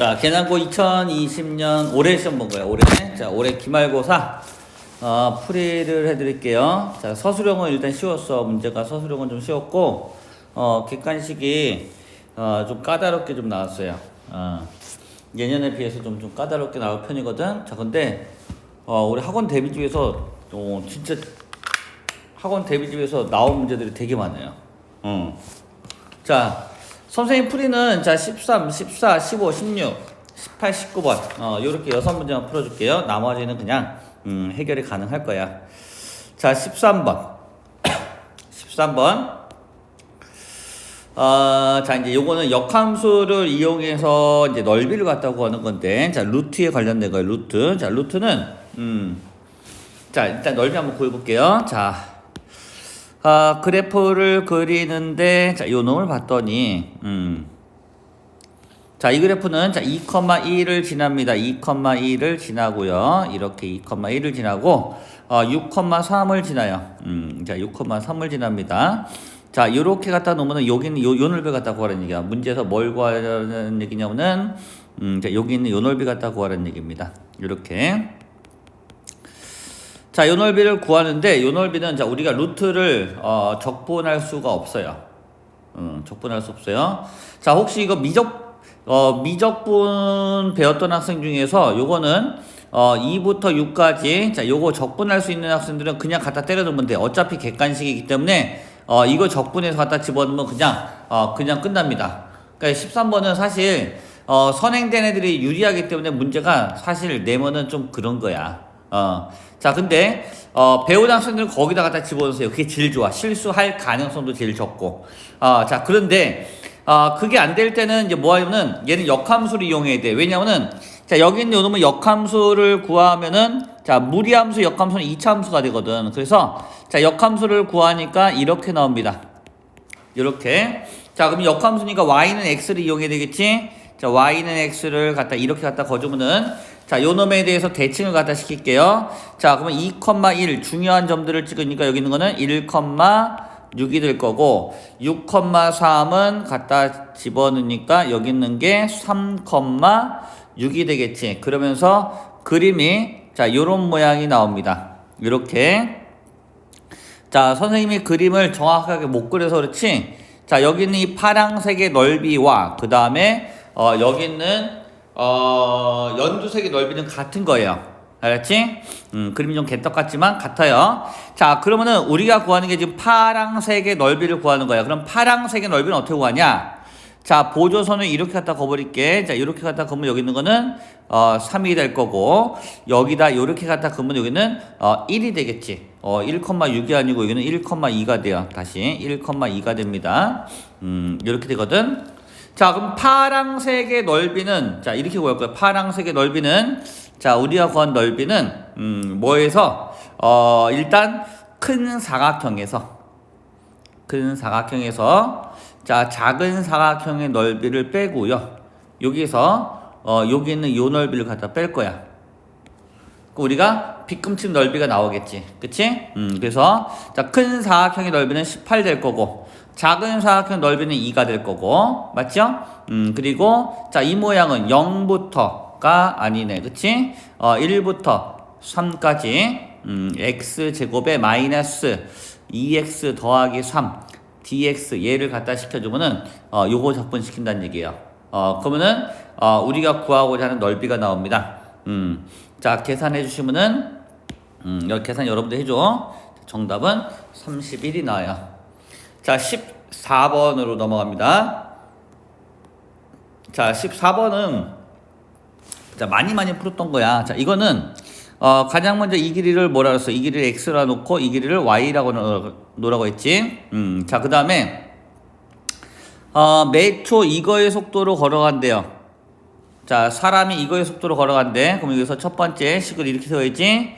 자, 계난고 2020년 올해 시험 본 거예요. 올해. 자, 올해 기말고사 어, 풀이를 해드릴게요. 자, 서술형은 일단 쉬웠어. 문제가 서술형은 좀 쉬웠고, 어, 객관식이 어, 좀 까다롭게 좀 나왔어요. 어, 예년에 비해서 좀, 좀 까다롭게 나올 편이거든. 자, 근데 어, 우리 학원 데뷔집에서 어, 진짜 학원 데뷔집에서 나온 문제들이 되게 많아요. 어. 자, 선생님 풀이는 자 13, 14, 15, 16, 18, 19번 어 요렇게 여섯 문제만 풀어줄게요. 나머지는 그냥 음, 해결이 가능할 거야. 자 13번 13번 어, 자 이제 요거는 역함수를 이용해서 이제 넓이를 갖다 구하는 건데 자 루트에 관련된 거예요. 루트 자 루트는 음, 자 일단 넓이 한번 구해볼게요. 자 아, 그래프를 그리는데, 자, 요 놈을 봤더니, 음. 자, 이 그래프는, 자, 2,1을 지납니다. 2,1을 지나고요. 이렇게 2,1을 지나고, 어, 6,3을 지나요. 음, 자, 6,3을 지납니다. 자, 요렇게 갖다 놓으면은, 여기는 요, 요 넓이 갖다 구하라는 얘기야. 문제에서 뭘 구하라는 얘기냐면은, 음, 자, 여기 있는 요 넓이 갖다 구하라는 얘기입니다. 요렇게. 자, 요 넓이를 구하는데 요 넓이는 자 우리가 루트를 어, 적분할 수가 없어요. 음, 적분할 수 없어요. 자, 혹시 이거 미적 어, 미적분 배웠던 학생 중에서 요거는 어, 2부터 6까지 자, 요거 적분할 수 있는 학생들은 그냥 갖다 때려 넣으면 돼. 어차피 객관식이기 때문에 어, 이거 적분해서 갖다 집어넣으면 그냥 어, 그냥 끝납니다. 그러니까 13번은 사실 어, 선행된 애들이 유리하기 때문에 문제가 사실 내면은 좀 그런 거야. 어. 자, 근데, 어, 배운 학생들은 거기다 갖다 집어넣으세요. 그게 제일 좋아. 실수할 가능성도 제일 적고. 어, 자, 그런데, 어, 그게 안 될 때는 이제 뭐 하면은 얘는 역함수를 이용해야 돼. 왜냐면은, 자, 여기 있는 요놈은 역함수를 구하면은, 자, 무리함수, 역함수는 이차함수가 되거든. 그래서, 자, 역함수를 구하니까 이렇게 나옵니다. 이렇게. 자, 그럼 역함수니까 y는 x를 이용해야 되겠지? 자, y는 x를 갖다 이렇게 갖다 거주면은 자, 요 놈에 대해서 대칭을 갖다 시킬게요. 자, 그러면 2,1 중요한 점들을 찍으니까 여기 있는 거는 1,6이 될 거고 6,3은 갖다 집어넣으니까 여기 있는 게 3,6이 되겠지. 그러면서 그림이 자, 요런 모양이 나옵니다. 이렇게 자, 선생님이 그림을 정확하게 못 그려서 그렇지. 자, 여기 있는 이 파랑색의 넓이와 그 다음에 어, 여기 있는 어, 연두색의 넓이는 같은 거예요. 알았지? 음, 그림이 좀 개떡 같지만 같아요. 자, 그러면은 우리가 구하는 게 지금 파랑색의 넓이를 구하는 거야. 그럼 파랑색의 넓이는 어떻게 구하냐? 자, 보조선을 이렇게 갖다 거버릴게. 자, 이렇게 갖다 그으면 여기 있는 거는 어, 3이 될 거고 여기다 이렇게 갖다 그으면 여기는 어, 1이 되겠지. 어, 1,6이 아니고 여기는 1,2가 돼요. 다시 1,2가 됩니다. 음, 이렇게 되거든. 자, 그럼 파랑색의 넓이는 자, 이렇게 거예요. 파랑색의 넓이는 자, 우리가 구한 넓이는 음, 뭐에서 어, 일단 큰 사각형에서 큰 사각형에서 자, 작은 사각형의 넓이를 빼고요. 여기서 어, 여기 있는 요 넓이를 갖다 뺄 거야. 그 우리가 빗금침 넓이가 나오겠지. 그치? 음, 그래서, 자, 큰 사각형의 넓이는 18 될 거고, 작은 사각형 넓이는 2가 될 거고, 맞죠? 음, 그리고, 자, 이 모양은 0부터가 아니네. 그치? 어, 1부터 3까지, 음, x제곱에 마이너스 2x 더하기 3, dx 얘를 갖다 시켜주면은, 어, 요거 적분시킨다는 얘기예요. 어, 그러면은, 어, 우리가 구하고자 하는 넓이가 나옵니다. 음, 자, 계산해 주시면은, 음, 계산 여러분들 해줘. 정답은 31이 나와요. 자, 14번으로 넘어갑니다. 자, 14번은 자, 많이 많이 풀었던 거야. 자, 이거는 어, 가장 먼저 이 길이를 뭐라 그랬어? 이 길이를 x라 놓고 이 길이를 y라고 놓- 놓으라고 했지. 음, 자, 그 다음에 어, 매초 이거의 속도로 걸어간대요. 자, 사람이 이거의 속도로 걸어간대. 그럼 여기서 첫 번째 식을 이렇게 세워야지.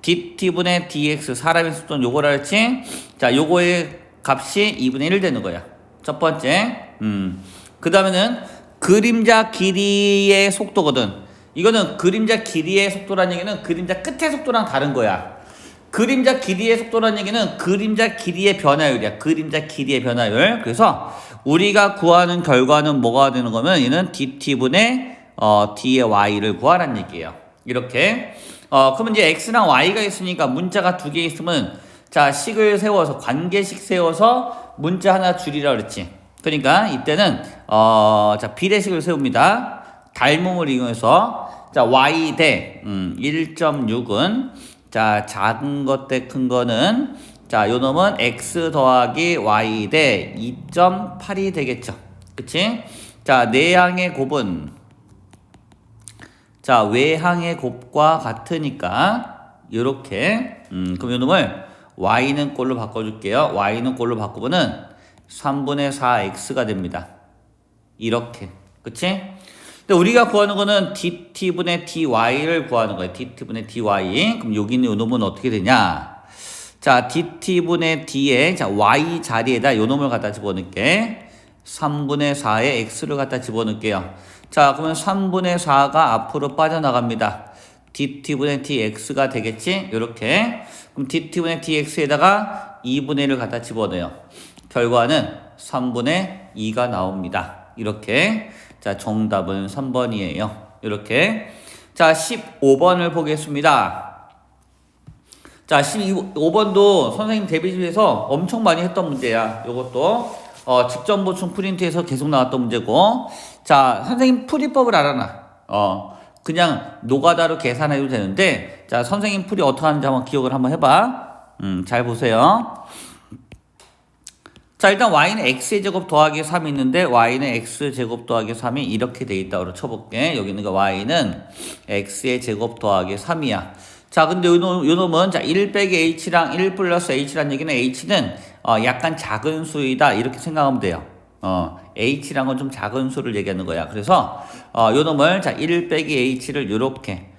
dt분의 dx 사람의 속도는 요거라 했지. 자, 요거의 값이 2분의 1 되는 거야. 첫 번째. 음. 그 다음에는 그림자 길이의 속도거든. 이거는 그림자 길이의 속도라는 얘기는 그림자 끝의 속도랑 다른 거야. 그림자 길이의 속도라는 얘기는 그림자 길이의 변화율이야. 그림자 길이의 변화율. 그래서 우리가 구하는 결과는 뭐가 되는 거면 얘는 dt분의 어, D의 Y를 구하라는 얘기예요. 이렇게. 어, 그러면 이제 X랑 Y가 있으니까 문자가 두 개 있으면 자, 식을 세워서 관계식 세워서 문자 하나 줄이라 그랬지. 그러니까 이때는 어, 자, 비례식을 세웁니다. 닮음을 이용해서 자, y 대 음, 1.6은 자, 작은 것 대 큰 거는 자, 요 놈은 x 더하기 y 대 2.8이 되겠죠. 그치? 자, 내항의 곱은 자, 외항의 곱과 같으니까 요렇게 음, 그럼 요 놈을 y는 꼴로 바꿔줄게요. y는 꼴로 바꾸면은 3분의 4x가 됩니다. 이렇게. 그치? 근데 우리가 구하는 거는 dt분의 dy를 구하는 거예요. dt분의 dy. 그럼 여기 있는 요 놈은 어떻게 되냐? 자, dt분의 d에 자, y 자리에다 요 놈을 갖다 집어넣을게. 3분의 4에 x를 갖다 집어넣을게요. 자, 그러면 3분의 4가 앞으로 빠져나갑니다. dt분의 dx가 되겠지? 이렇게. 그럼 dt분의 dx에다가 2분의 1을 갖다 집어넣어요. 결과는 3분의 2가 나옵니다. 이렇게. 자, 정답은 3번이에요. 이렇게. 자, 15번을 보겠습니다. 자, 15번도 선생님 데뷔집에서 엄청 많이 했던 문제야. 이것도. 어, 직전 보충 프린트에서 계속 나왔던 문제고. 자, 선생님 풀이법을 알아놔. 어, 그냥 노가다로 계산해도 되는데, 자, 선생님 풀이 하는지 한번 기억을 한번 해봐. 음, 잘 보세요. 자, 일단 y는 x의 제곱 더하기 3이 있는데, y는 x 제곱 더하기 3이 이렇게 돼 있다고 쳐볼게. 여기 있는 거 y는 x의 제곱 더하기 3이야. 자, 근데 요, 놈, 요 놈은, 자, 1 빼기 h랑 1 플러스 h란 얘기는 h는, 어, 약간 작은 수이다. 이렇게 생각하면 돼요. 어, 건좀 작은 수를 얘기하는 거야. 그래서, 어, 요 놈을, 자, 1 빼기 h를 요렇게,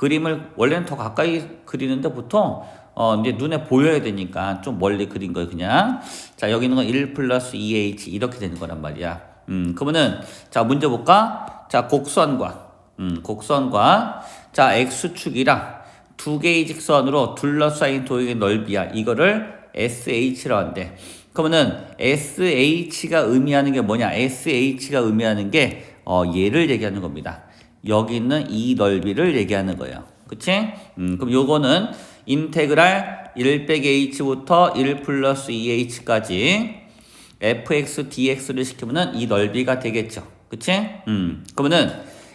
그림을, 원래는 더 가까이 그리는데 보통, 어, 이제 눈에 보여야 되니까 좀 멀리 그린 거예요, 그냥. 자, 여기 있는 건 1 플러스 2h 이렇게 되는 거란 말이야. 음, 그러면은, 자, 문제 볼까? 자, 곡선과, 음, 곡선과, 자, x축이랑 두 개의 직선으로 둘러싸인 도형의 넓이야. 이거를 SH라고 한대. 그러면은 SH가 의미하는 게 뭐냐? SH가 의미하는 게, 어, 얘를 얘기하는 겁니다. 여기 있는 이 넓이를 얘기하는 거예요. 그치? 음, 그럼 요거는 인테그랄 1 빼기 h부터 1 플러스 2h까지 fx dx를 시키면은 이 넓이가 되겠죠. 그치? 음, 그러면은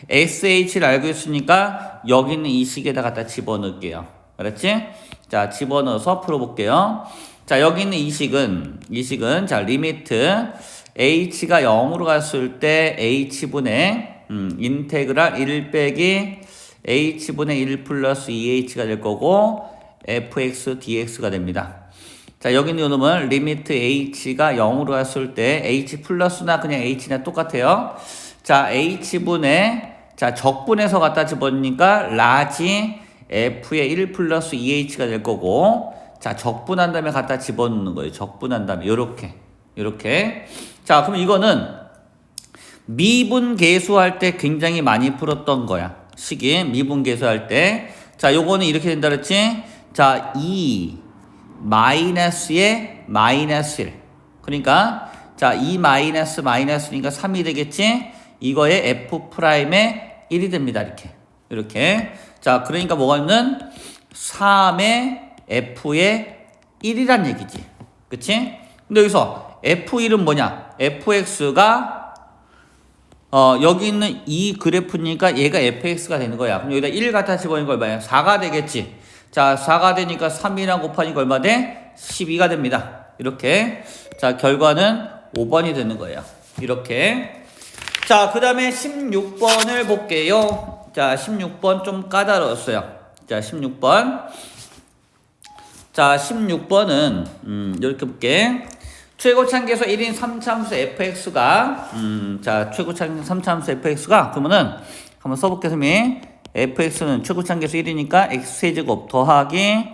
sh를 알고 있으니까 여기 있는 이 식에다 갖다 집어넣을게요. 그렇지? 자, 집어넣어서 풀어볼게요. 자, 여기 있는 이 식은, 이 식은, 자, 리미트 h가 0으로 갔을 때 h분의, 음, 인테그랄 1 빼기 h분의 1 플러스 2h가 될 거고, fx dx가 됩니다. 자, 여기 있는 놈은 리미트 h가 0으로 갔을 때 h 플러스나 그냥 h나 똑같아요. 자, h분의 자, 적분해서 갖다 집어넣으니까 라지 f의 1 플러스 2h가 될 거고 자, 적분한 다음에 갖다 집어넣는 거예요. 적분한 다음에 요렇게 요렇게 자, 그럼 이거는 미분 계수할 때 굉장히 많이 풀었던 거야. 식이 미분 계수할 때. 자, 요거는 이렇게 된다 그랬지? 자, 2 마이너스의 마이너스 1. 그러니까 자, 2 마이너스 마이너스니까 3이 되겠지? 이거의 f 프라임의 1이 됩니다. 이렇게. 이렇게. 자, 그러니까 뭐가 있는 3의 f의 1이란 얘기지. 그치? 근데 여기서 f1은 뭐냐? fx가 어, 여기 있는 이 그래프니까 얘가 fx가 되는 거야. 그럼 여기다 1 갖다 집어넣으니까 얼마야? 4가 되겠지. 자, 4가 되니까 3이랑 곱하니까 얼마 돼? 12가 됩니다. 이렇게. 자, 결과는 5번이 되는 거예요. 이렇게. 자, 그 다음에 16번을 볼게요. 자, 16번 좀 까다로웠어요. 자, 16번. 자, 16번은, 음, 이렇게 볼게. 최고창계에서 1인 3참수 fx가, 음, 자, 최고창 3참수 fx가, 그러면은, 한번 써볼게요, 선생님. fx는 최고창계에서 1이니까 x제곱 더하기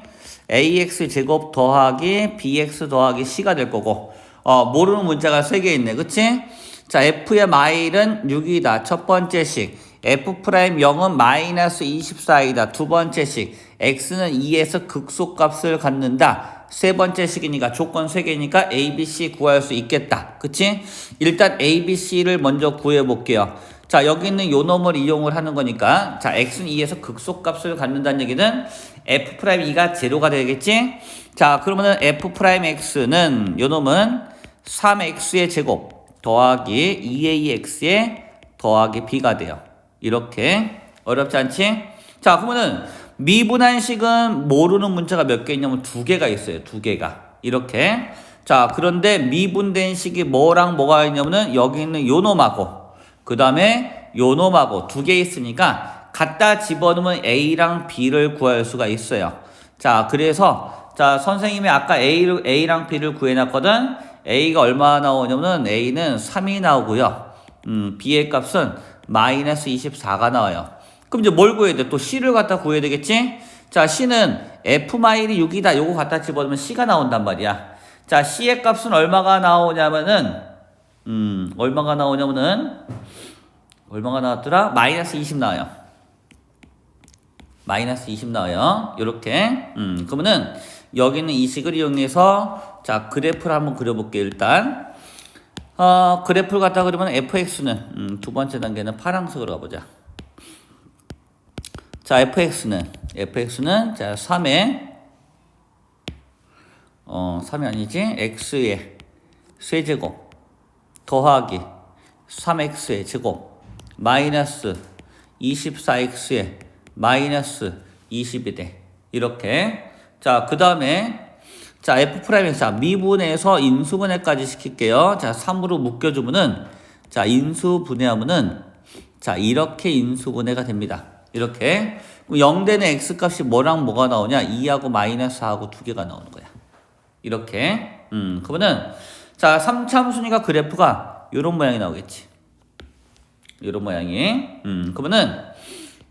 ax제곱 더하기 bx 더하기 c가 될 거고, 어, 모르는 문자가 3개 있네. 그치? 자, f의 마일은 6이다. 첫 번째 식. f 프라임 0은 마이너스 24이다. 두 번째 식. x는 2에서 극소값을 갖는다. 세 번째 식이니까 조건 세 개니까 a, b, c 구할 수 있겠다. 그치? 일단 a, b, c를 먼저 구해 볼게요. 자, 여기 있는 요 놈을 이용을 하는 거니까 자, x는 2에서 극소값을 갖는다는 얘기는 f 프라임 2가 제로가 되겠지? 자, 그러면은 f 프라임 x는 요 놈은 3x의 제곱 더하기 2ax의 더하기 b가 돼요. 이렇게 어렵지 않지? 자, 그러면은 미분한식은 모르는 문자가 몇 개 있냐면 두 개가 있어요. 두 개가. 이렇게. 자, 그런데 미분된 식이 뭐랑 뭐가 있냐면은 여기 있는 요 놈하고 그 다음에 요 놈하고 두 개 있으니까 갖다 집어넣으면 A랑 B를 구할 수가 있어요. 자, 그래서 자, 선생님이 아까 A를, A랑 B를 구해놨거든. A가 얼마 나오냐면은 A는 3이 나오고요. 음, B의 값은 마이너스 24가 나와요. 그럼 이제 뭘 구해야 돼? 또 C를 갖다 구해야 되겠지? 자, C는 F 마일이 6이다. 요거 갖다 집어넣으면 C가 나온단 말이야. 자, C의 값은 얼마가 나오냐면은, 음, 얼마가 나오냐면은, 얼마가 나왔더라? 마이너스 20 나와요. 마이너스 20 나와요. 요렇게. 음, 그러면은, 여기는 이 식을 이용해서, 자, 그래프를 한번 그려볼게요, 일단. 어, 그래프를 갖다 그리면 fx는, 음, 두 번째 단계는 파란색으로 가보자. 자, fx는, fx는, 자, 3에, 어, 3이 아니지? x의 세제곱 더하기 3x의 제곱 마이너스 24x의 마이너스 20이 돼. 이렇게. 자, 그 다음에 자, f 프라임에서 자, 미분에서 인수분해까지 시킬게요. 자, 3으로 묶여주면은 자, 인수분해하면은 자, 이렇게 인수분해가 됩니다. 이렇게. 0 되는 x 값이 뭐랑 뭐가 나오냐? 2하고 마이너스 4하고 두 개가 나오는 거야. 이렇게. 음, 그러면은 자, 3참순위가 그래프가 요런 모양이 나오겠지. 요런 모양이. 음, 그러면은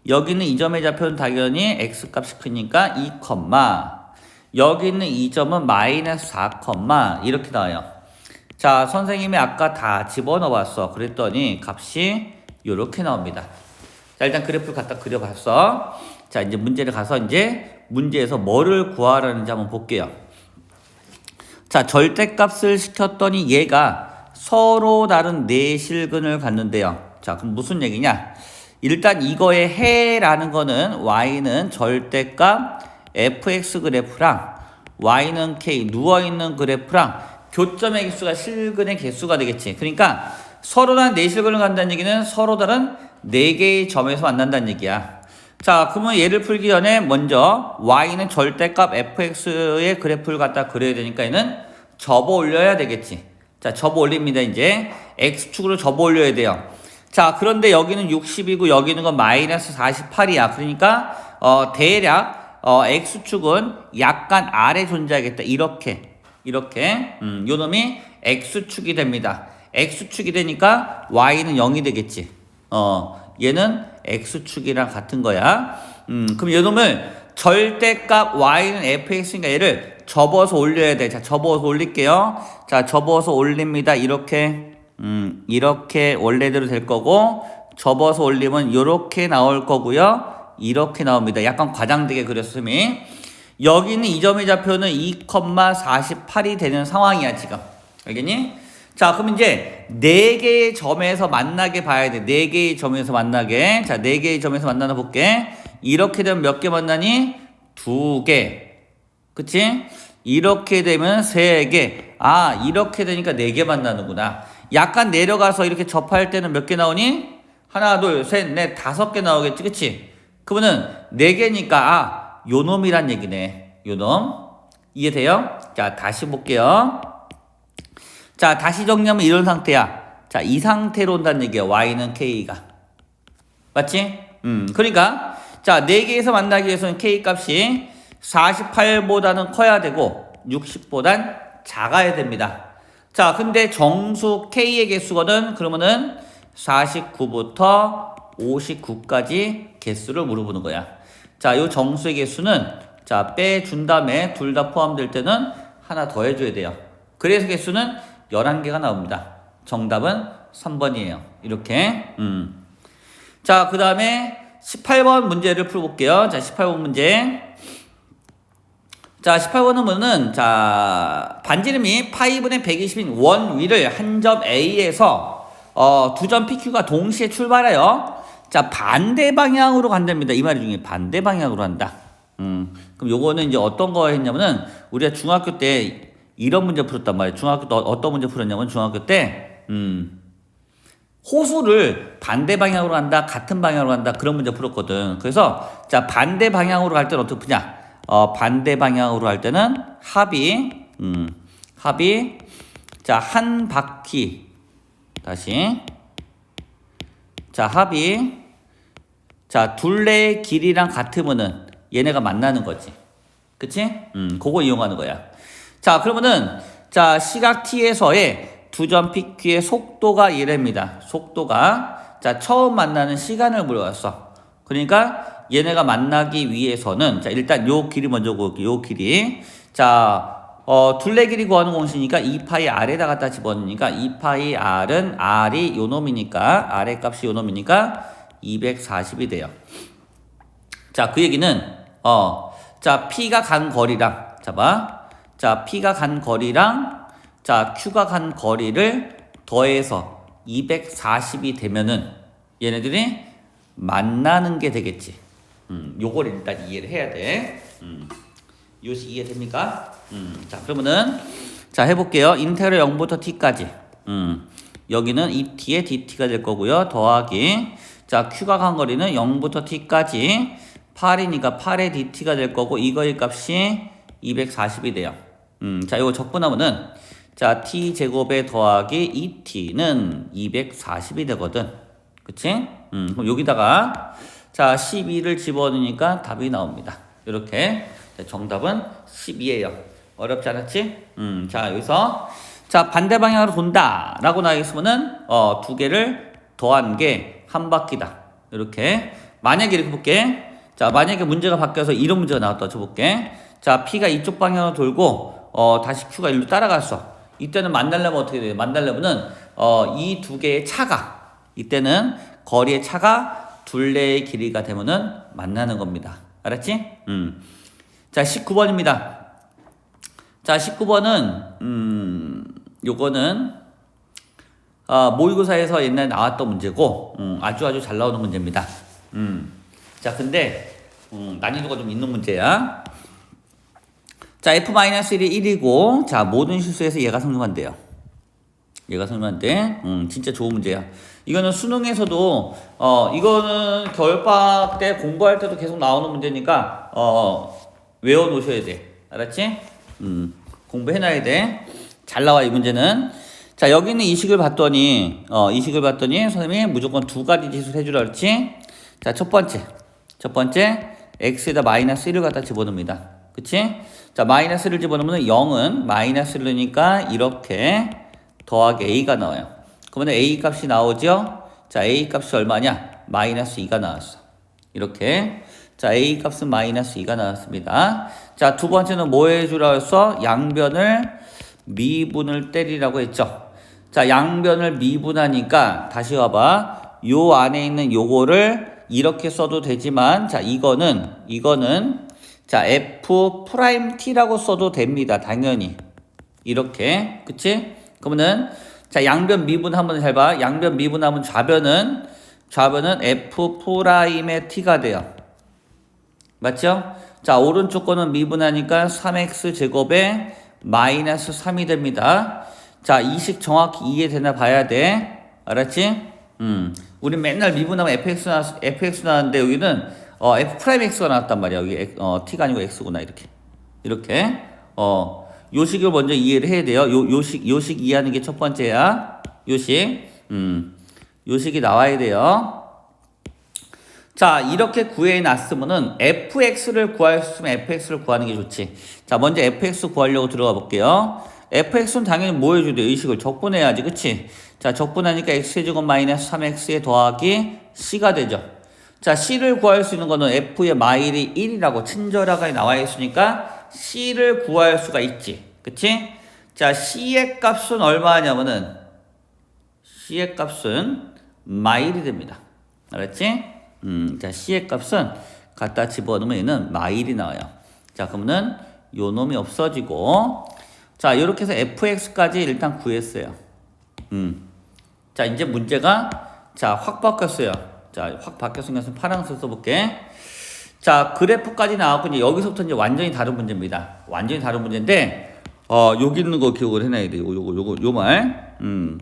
여기는 이 점의 좌표는 당연히 x 값이 크니까 2, 여기 있는 이 점은 마이너스 4, 이렇게 나와요. 자, 선생님이 아까 다 집어넣어 봤어. 그랬더니 값이 요렇게 나옵니다. 자, 일단 그래프를 갖다 그려봤어. 자, 이제 문제를 가서 이제 문제에서 뭐를 구하라는지 한번 볼게요. 자, 절대값을 시켰더니 얘가 서로 다른 내실근을 갖는데요. 자, 그럼 무슨 얘기냐? 일단 이거의 해라는 거는 y는 절대값 fx 그래프랑 y는 k 누워있는 그래프랑 교점의 개수가 실근의 개수가 되겠지. 그러니까 서로 다른 내실근을 간다는 얘기는 서로 다른 네 개의 점에서 만난다는 얘기야. 자, 그러면 얘를 풀기 전에 먼저 y는 절대값 fx의 그래프를 갖다 그려야 되니까 얘는 접어 올려야 되겠지. 자, 접어 올립니다. 이제 x축으로 접어 올려야 돼요. 자, 그런데 여기는 60이고 여기는 건 마이너스 48이야. 그러니까 어, 대략 어, x축은 약간 아래 존재하겠다. 이렇게 이렇게 음, 요 놈이 x축이 됩니다. x축이 되니까 y는 0이 되겠지. 어, 얘는 x축이랑 같은 거야. 음, 그럼 요 놈을 절대값 y는 fx니까 얘를 접어서 올려야 돼. 자, 접어서 올릴게요. 자, 접어서 올립니다. 이렇게 음, 이렇게 원래대로 될 거고 접어서 올리면 이렇게 나올 거고요. 이렇게 나옵니다. 약간 과장되게 그렸으면 여기는 이 점의 좌표는 2,48이 되는 상황이야 지금. 알겠니? 자, 그럼 이제 네 개의 점에서 만나게 봐야 돼. 네 개의 점에서 만나게. 자, 네 개의 점에서 만나나 볼게. 이렇게 되면 몇 개 만나니? 두 개. 그치? 이렇게 되면 세 개. 아, 이렇게 되니까 네 개 만나는구나. 약간 내려가서 이렇게 접할 때는 몇 개 나오니? 하나, 둘, 셋, 넷, 다섯 개 나오겠지, 그치? 그러면은 네 개니까, 아, 요 놈이란 얘기네. 요 놈. 이해돼요? 자, 다시 볼게요. 자, 다시 정리하면 이런 상태야. 자, 이 상태로 온다는 얘기야. y는 k가. 맞지? 음, 그러니까, 자, 네 개에서 만나기 위해서는 k 값이 48보다는 커야 되고, 60보단 작아야 됩니다. 자, 근데 정수 K의 개수거든. 그러면은 49부터 59까지 개수를 물어보는 거야. 자, 요 정수의 개수는 자, 빼준 다음에 둘 다 포함될 때는 하나 더 해줘야 돼요. 그래서 개수는 11개가 나옵니다. 정답은 3번이에요. 이렇게. 음. 자, 그 다음에 18번 문제를 풀어볼게요. 자, 18번 문제. 자, 18번은 뭐는, 자, 반지름이 파이분의 120인 원 위를 한 점 A에서 어, 두 점 PQ가 동시에 출발해요. 자, 반대 방향으로 간답니다. 이 말이 중에 반대 방향으로 한다. 음, 그럼 요거는 이제 어떤 거 했냐면은 우리가 중학교 때 이런 문제 풀었단 말이에요. 중학교 때 어- 어떤 문제 풀었냐면 중학교 때, 음, 호수를 반대 방향으로 간다, 같은 방향으로 간다, 그런 문제 풀었거든. 그래서, 자, 반대 방향으로 갈 때는 어떻게 푸냐? 어, 반대 방향으로 할 때는 합이, 음, 합이, 자, 한 바퀴, 다시. 자, 합이, 자, 둘레의 길이랑 같으면은 얘네가 만나는 거지. 그치? 음, 그거 이용하는 거야. 자, 그러면은, 자, 시각 t에서의 두 점 PQ의 속도가 이랍니다. 속도가. 자, 처음 만나는 시간을 물어봤어. 그러니까 얘네가 만나기 위해서는, 자, 일단 요 길이 먼저 구할게, 요 길이. 자, 어, 둘레 길이 구하는 공식이니까 2파이 R에다 갖다 집어넣으니까 2파이 R은 R이 요 놈이니까, R의 값이 요 놈이니까 240이 돼요. 자, 그 얘기는, 어, 자, P가 간 거리랑, 잡아. 자, P가 간 거리랑, 자, Q가 간 거리를 더해서 240이 되면은 얘네들이 만나는 게 되겠지. 음, 요걸 일단 이해를 해야 돼. 음, 요시 이해됩니까? 음, 자, 그러면은, 자, 해 볼게요. 인테그럴 0부터 t까지. 음, 여기는 이 t의 dt가 될 거고요. 더하기. 자, q가 간 거리는 0부터 t까지. 8이니까 8의 dt가 될 거고, 이거의 값이 240이 돼요. 음, 자, 이거 적분하면은, 자, t 제곱에 더하기 2t는 240이 되거든. 그치? 음, 그럼 여기다가, 자, 12를 집어넣으니까 답이 나옵니다. 이렇게. 자, 정답은 12예요. 어렵지 않았지? 음, 자, 여기서, 자, 반대 방향으로 돈다. 라고 나와 있으면은, 어, 두 개를 더한 게 한 바퀴다. 이렇게. 만약에 이렇게 볼게. 자, 만약에 문제가 바뀌어서 이런 문제가 나왔다. 쳐볼게. 자, P가 이쪽 방향으로 돌고, 어, 다시 Q가 일로 따라갔어. 이때는 만나려면 어떻게 돼요? 만나려면은, 어, 이 두 개의 차가, 이때는 거리의 차가 둘레의 길이가 되면은 만나는 겁니다. 알았지? 음. 자, 19번입니다. 자, 19번은, 음, 요거는, 어, 모의고사에서 옛날에 나왔던 문제고, 음, 아주 아주 잘 나오는 문제입니다. 음. 자, 근데, 음, 난이도가 좀 있는 문제야. 자, F-1이 1이고, 자, 모든 실수에서 얘가 성립한대요. 얘가 성립한대. 음, 진짜 좋은 문제야. 이거는 수능에서도, 어, 이거는 겨울방학 때 공부할 때도 계속 나오는 문제니까, 어, 외워 놓으셔야 돼. 알았지? 음, 공부해놔야 돼. 잘 나와, 이 문제는. 자, 여기 있는 이식을 봤더니, 어, 이식을 봤더니, 선생님이 무조건 두 가지 지수를 해주라 그랬지? 자, 첫 번째. 첫 번째, x에다 마이너스 1을 갖다 집어넣습니다. 그치? 자, 마이너스를 집어넣으면 0은 마이너스를 넣으니까 이렇게 더하기 a가 나와요. 그러면 a 값이 나오죠? 자, a 값이 얼마냐? 마이너스 2가 나왔어. 이렇게. 자, a 값은 마이너스 2가 나왔습니다. 자, 두 번째는 뭐 해주라고 했어? 양변을 미분을 때리라고 했죠. 자, 양변을 미분하니까 다시 와봐. 요 안에 있는 요거를 이렇게 써도 되지만 자, 이거는 이거는 자, f 프라임 t라고 써도 됩니다. 당연히. 이렇게. 그치? 그러면은 자, 양변 미분 한번 잘 봐. 양변 미분하면 좌변은 좌변은 f 프라임의 t가 돼요. 맞죠? 자, 오른쪽 거는 미분하니까 3x 제곱에 마이너스 3이 됩니다. 자, 이식 정확히 이해되나 봐야 돼. 알았지? 음. 우리 맨날 미분하면 fx 나 fx 나왔는데 여기는 어, f 프라임 x가 나왔단 말이야. 여기 X- 어, t가 아니고 x구나 이렇게. 이렇게. 어, 요식을 먼저 이해를 해야 돼요. 요 요식 요식 이해하는 게 첫 번째야. 요식. 음. 요식이 나와야 돼요. 자, 이렇게 구해 놨으면은 fx를 구할 수 있으면 fx를 구하는 게 좋지. 자, 먼저 fx 구하려고 들어가 볼게요. fx는 당연히 뭐 해줘야 돼? 의식을 적분해야지. 그치? 자, 적분하니까 x제곱 마이너스 3x에 더하기 c가 되죠. 자, c를 구할 수 있는 거는 f의 마일이 1이라고 친절하게 나와 있으니까 c를 구할 수가 있지. 그치? 자, c의 값은 얼마냐면은 c의 값은 마일이 됩니다. 알았지? 음, 자, c의 값은 갖다 집어넣으면 얘는 마일이 나와요. 자, 그러면은 요 놈이 없어지고 자, 이렇게 해서 fx까지 일단 구했어요. 음. 자, 이제 문제가 자, 확 바뀌었어요. 자, 확 바뀌었으니까 파란색 써볼게. 자, 그래프까지 나왔고 이제 여기서부터 이제 완전히 다른 문제입니다. 완전히 다른 문제인데 어, 여기 있는 거 기억을 해놔야 돼. 요거 요거 요거 요 말. 음.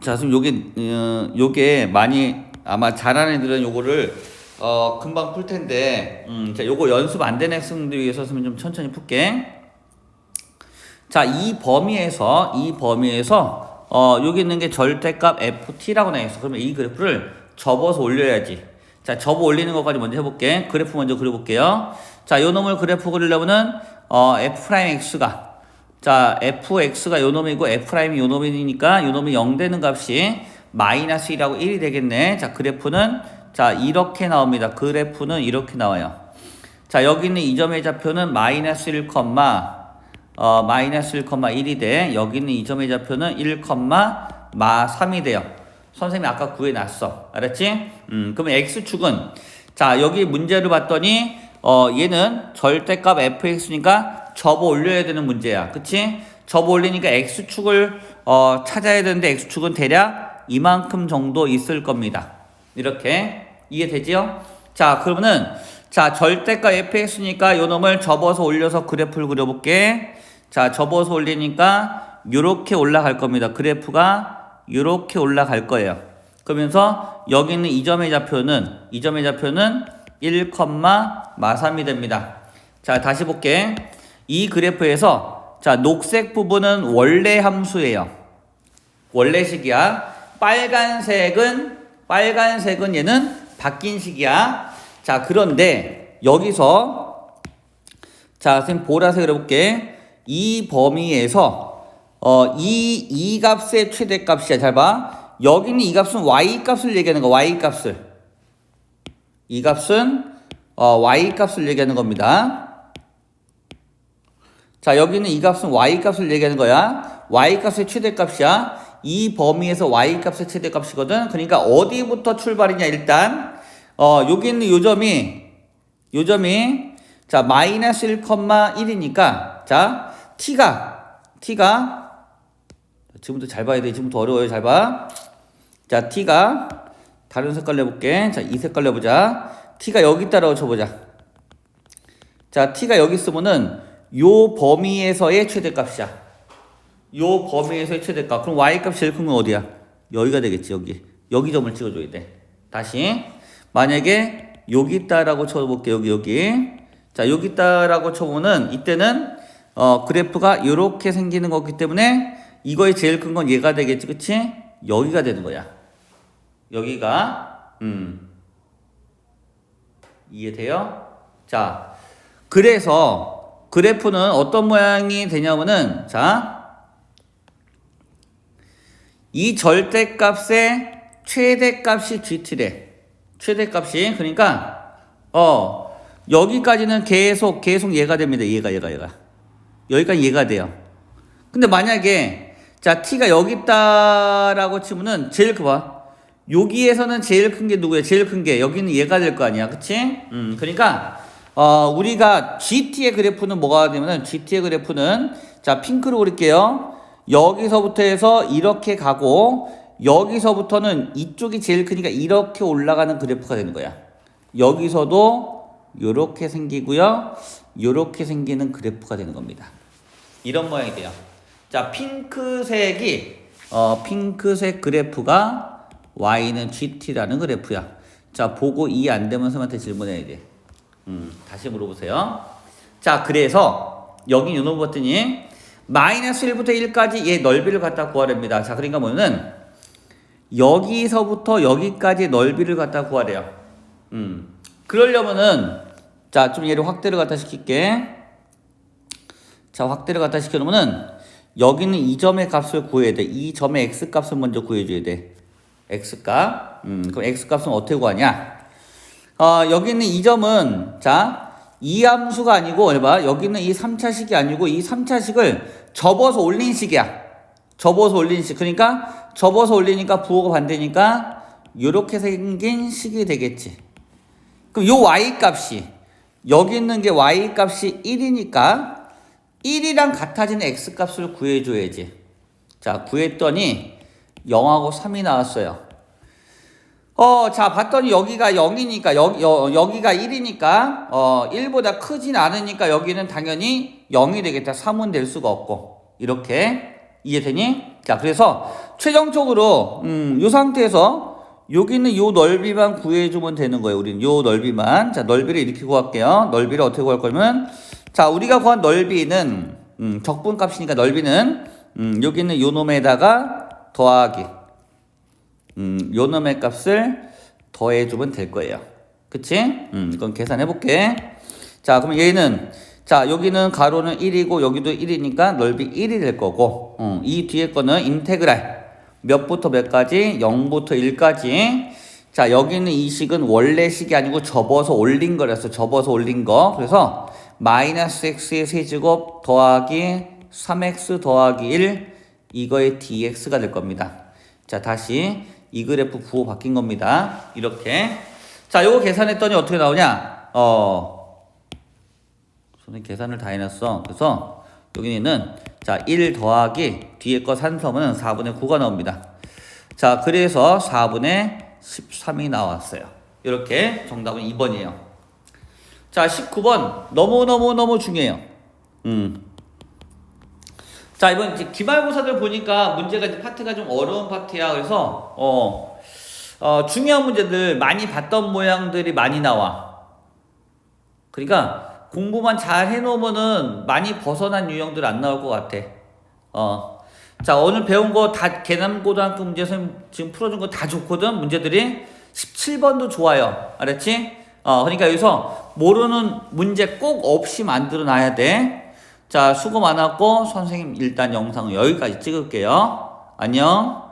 자, 지금 요게 어, 요게 많이 아마 잘하는 애들은 요거를 어, 금방 풀 텐데 음, 자, 요거 연습 안 된 학생들 위해서 좀 천천히 풀게. 자, 이 범위에서 이 범위에서 어, 여기 있는 게 절대값 ft라고 나와 있어. 그러면 이 그래프를 접어서 올려야지. 자, 접어 올리는 것까지 먼저 해볼게. 그래프 먼저 그려볼게요. 자, 요 놈을 그래프 그리려면은 어, f'x가 자, fx가 요 놈이고 f'이 요 놈이니까 요 놈이 0 되는 값이 마이너스 1하고 1이 되겠네. 자, 그래프는 자, 이렇게 나옵니다. 그래프는 이렇게 나와요. 자, 여기 있는 이 점의 좌표는 마이너스 1, 어, 마이너스 1,1이 돼. 여기 있는 이 점의 좌표는 1, 마 3이 돼요. 선생님이 아까 구해놨어. 알았지? 음, 그러면 x축은 자, 여기 문제를 봤더니 어, 얘는 절대값 fx니까 접어 올려야 되는 문제야. 그치? 접어 올리니까 x축을 어, 찾아야 되는데 x축은 대략 이만큼 정도 있을 겁니다. 이렇게 이해되지요? 자, 그러면은 자, 절대값 fx니까 요 놈을 접어서 올려서 그래프를 그려볼게. 자, 접어서 올리니까 요렇게 올라갈 겁니다. 그래프가 요렇게 올라갈 거예요. 그러면서 여기 있는 이 점의 좌표는 이 점의 좌표는 1, 마3이 됩니다. 자, 다시 볼게. 이 그래프에서 자, 녹색 부분은 원래 함수예요. 원래식이야. 빨간색은 빨간색은 얘는 바뀐 식이야. 자, 그런데 여기서 자, 선생님 보라색으로 해볼게. 이 범위에서 어, 이, 이 값의 최대값이야. 잘 봐. 여기 있는 이 값은 y 값을 얘기하는 거. y 값을. 이 값은 어, y 값을 얘기하는 겁니다. 자, 여기 있는 이 값은 y 값을 얘기하는 거야. y 값의 최대값이야. 이 범위에서 y 값의 최대값이거든. 그러니까 어디부터 출발이냐 일단 어, 여기 있는 요 점이 요 점이 자, 마이너스 1,1이니까 자, t가 t가 지금부터 잘 봐야 돼. 지금부터 어려워요. 잘 봐. 자, t가 다른 색깔 내볼게. 자, 이 색깔 내보자. t가 여기 있다라고 쳐보자. 자, t가 여기 있으면은 요 범위에서의 최대값이야. 요 범위에서의 최대값. 그럼 y 값 제일 큰 건 어디야? 여기가 되겠지. 여기. 여기 점을 찍어줘야 돼. 다시 만약에 여기 있다라고 쳐볼게. 여기 여기. 자, 여기 있다라고 쳐보면 이때는 어, 그래프가 이렇게 생기는 거기 때문에 이거의 제일 큰 건 얘가 되겠지, 그치? 여기가 되는 거야. 여기가, 음. 이해돼요? 자, 그래서 그래프는 어떤 모양이 되냐면은, 자, 이 절대값의 최대값이 GT래. 최대값이. 그러니까, 어, 여기까지는 계속, 계속 얘가 됩니다. 얘가, 얘가, 얘가. 여기까지 이해가 돼요. 근데 만약에 자 t가 여기 있다라고 치면은 제일 커봐. 여기에서는 제일 큰 게 누구야? 제일 큰 게 여기는 얘가 될 거 아니야, 그치? 음, 그러니까 어 우리가 GT의 그래프는 뭐가 되면은 GT의 그래프는 자 핑크로 그릴게요. 여기서부터 해서 이렇게 가고 여기서부터는 이쪽이 제일 크니까 이렇게 올라가는 그래프가 되는 거야. 여기서도 이렇게 생기고요. 이렇게 생기는 그래프가 되는 겁니다. 이런 모양이 돼요. 자, 핑크색이 어, 핑크색 그래프가 y는 gt라는 그래프야. 자, 보고 이해 안 되면 선생님한테 질문해야 돼. 음, 다시 물어보세요. 자, 그래서 여기 요놈 봤더니 마이너스 1부터 1까지 얘 넓이를 갖다 구하랍니다. 자, 그러니까 뭐는 여기서부터 여기까지 넓이를 갖다 구하래요. 음. 그러려면은 자, 좀 얘를 확대를 갖다 시킬게. 자, 확대를 갖다 시켜놓으면은 여기는 이 점의 값을 구해야 돼. 이 점의 x 값을 먼저 구해줘야 돼. x 값. 음, 그럼 x 값은 어떻게 구하냐? 어, 여기 있는 이 점은 자, 이 함수가 아니고 해봐. 여기 있는 이 3차식이 아니고 이 3차식을 접어서 올린 식이야. 접어서 올린 식. 그러니까 접어서 올리니까 부호가 반대니까 이렇게 생긴 식이 되겠지. 그럼 요 y 값이 여기 있는 게 y 값이 1이니까 1이랑 같아지는 x 값을 구해줘야지. 자, 구했더니 0하고 3이 나왔어요. 어, 자, 봤더니 여기가 0이니까, 여기, 여, 여기가 1이니까, 어, 1보다 크진 않으니까 여기는 당연히 0이 되겠다. 3은 될 수가 없고. 이렇게 이해되니? 자, 그래서 최종적으로, 음, 요 상태에서 여기 있는 요 넓이만 구해주면 되는 거예요. 우리는 요 넓이만. 자, 넓이를 이렇게 구할게요. 넓이를 어떻게 구할 거냐면, 자, 우리가 구한 넓이는, 음, 적분 값이니까 넓이는, 음, 여기 있는 요 놈에다가 더하기. 음, 요 놈의 값을 더해주면 될 거예요. 그치? 음, 이건 계산해볼게. 자, 그럼 얘는, 자, 여기는 가로는 1이고, 여기도 1이니까 넓이 1이 될 거고, 음, 이 뒤에 거는 인테그랄. 몇부터 몇까지? 0부터 1까지. 자, 여기 있는 이 식은 원래 식이 아니고 접어서 올린 거라서 접어서 올린 거. 그래서 마이너스 x의 세제곱 더하기 3x 더하기 1 이거의 dx가 될 겁니다. 자, 다시 이 그래프 부호 바뀐 겁니다. 이렇게. 자, 요거 계산했더니 어떻게 나오냐? 어, 선생님 계산을 다 해놨어. 그래서 여기는 자, 1 더하기 뒤에 거 산섬은 4분의 9가 나옵니다. 자, 그래서 4분의 13이 나왔어요. 이렇게 정답은 2번이에요. 자, 19번. 너무너무너무 중요해요. 음. 자, 이번 이제 기말고사들 보니까 문제가 이제 파트가 좀 어려운 파트야. 그래서, 어, 어, 중요한 문제들 많이 봤던 모양들이 많이 나와. 그러니까 공부만 잘 해놓으면은 많이 벗어난 유형들 안 나올 것 같아. 어. 자, 오늘 배운 거 다, 계남고등학교 문제 선생님 지금 풀어준 거 다 좋거든, 문제들이. 17번도 좋아요. 알았지? 어, 그러니까 여기서 모르는 문제 꼭 없이 만들어 놔야 돼. 자, 수고 많았고, 선생님 일단 영상 여기까지 찍을게요. 안녕.